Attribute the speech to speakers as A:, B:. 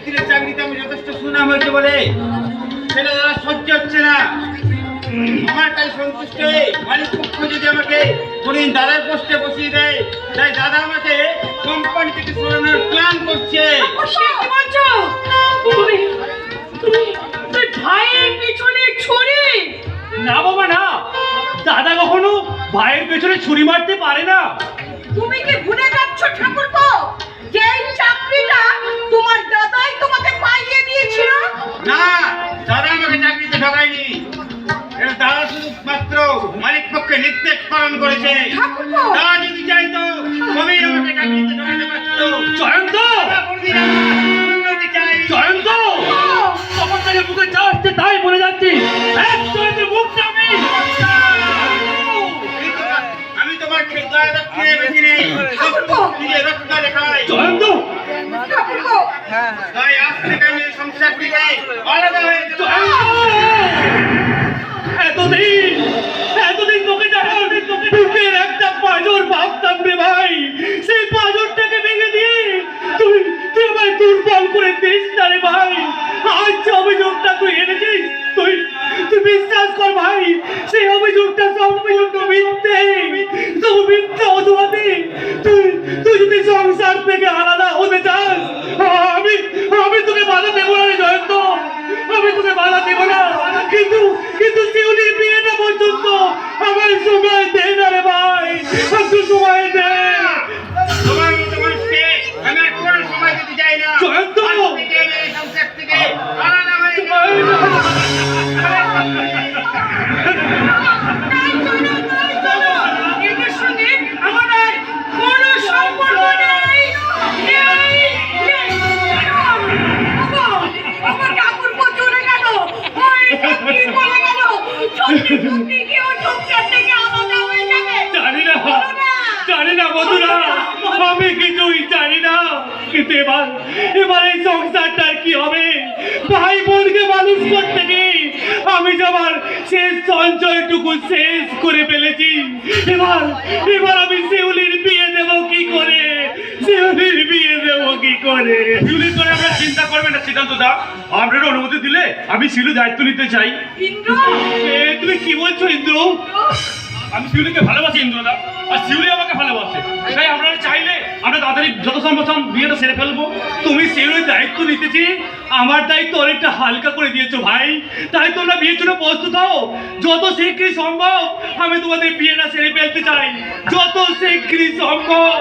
A: ব্যক্তির চাকরিতে আমি যথেষ্ট সুনাম হয়েছে বলে সেটা দাদা সহ্য হচ্ছে না। আমার তাই সন্তুষ্ট হয়ে মালিক পক্ষ যদি আমাকে কোনদিন দাদার পোস্টে বসিয়ে দেয় তাই দাদা আমাকে কোম্পানি থেকে সরানোর প্ল্যান করছে।
B: সে কি বলছো? তুমি তুমি ভাইয়ের পিছনে ছুরি।
C: না বাবা না। দাদা কখনো ভাইয়ের পেছনে ছুরি মারতে পারে না।
B: তুমি কি ভুলে যাচ্ছ ঠাকুরপো?
A: নির্দেশ পালন করেছে। দাদা যদি চাইতো তবেই আমাকে চাকরিতে ঢোকাতে পারতো
C: জয়ন্ত!
A: দাদা কোনদিন আমার উন্নতি চাই
C: জয়ন্ত! তখন থেকে মুখে যা আসছে তাই বলে যাচ্ছি। এক জয়ন্তের মুখটা আমি
A: আমি তোমার খেদায় রক্ষে বেশি নেই। নিজে দেখাই।
C: জয়ন্ত!
A: তাই আজ থেকে
C: বন্ধুরা আমি কিছুই জানি না। কিন্তু এবার এবার এই সংসারটার কি হবে? ভাই বোনকে মানুষ করতে গিয়ে আমি যে আমার শেষ সঞ্চয়টুকু শেষ করে ফেলেছি। এবার এবার আমি শিউলির বিয়ে দেবো কি করে? শিউলির বিয়ে দেবো কি করে?
D: শিউলির করে আমরা চিন্তা করবেন না সিদ্ধান্ত দা আপনার অনুমতি দিলে আমি শিলু দায়িত্ব নিতে চাই।
B: ইন্দ্র!
C: তুমি কি বলছো ইন্দ্র!
D: আমি শিউলিকে ভালোবাসি ইন্দ্রদা। আর শিউলি আমাকে ভালোবাসে। তাড়াতাড়ি যত সম্ভব সম বিয়েটা সেরে ফেলব।
C: তুমি সেই দায়িত্ব নিতেছি, আমার দায়িত্ব অনেকটা হালকা করে দিয়েছ ভাই। তাই তোমরা বিয়ের জন্য প্রস্তুত হও। যত শীঘ্রই সম্ভব আমি তোমাদের বিয়েটা সেরে ফেলতে চাই। যত শীঘ্রই সম্ভব।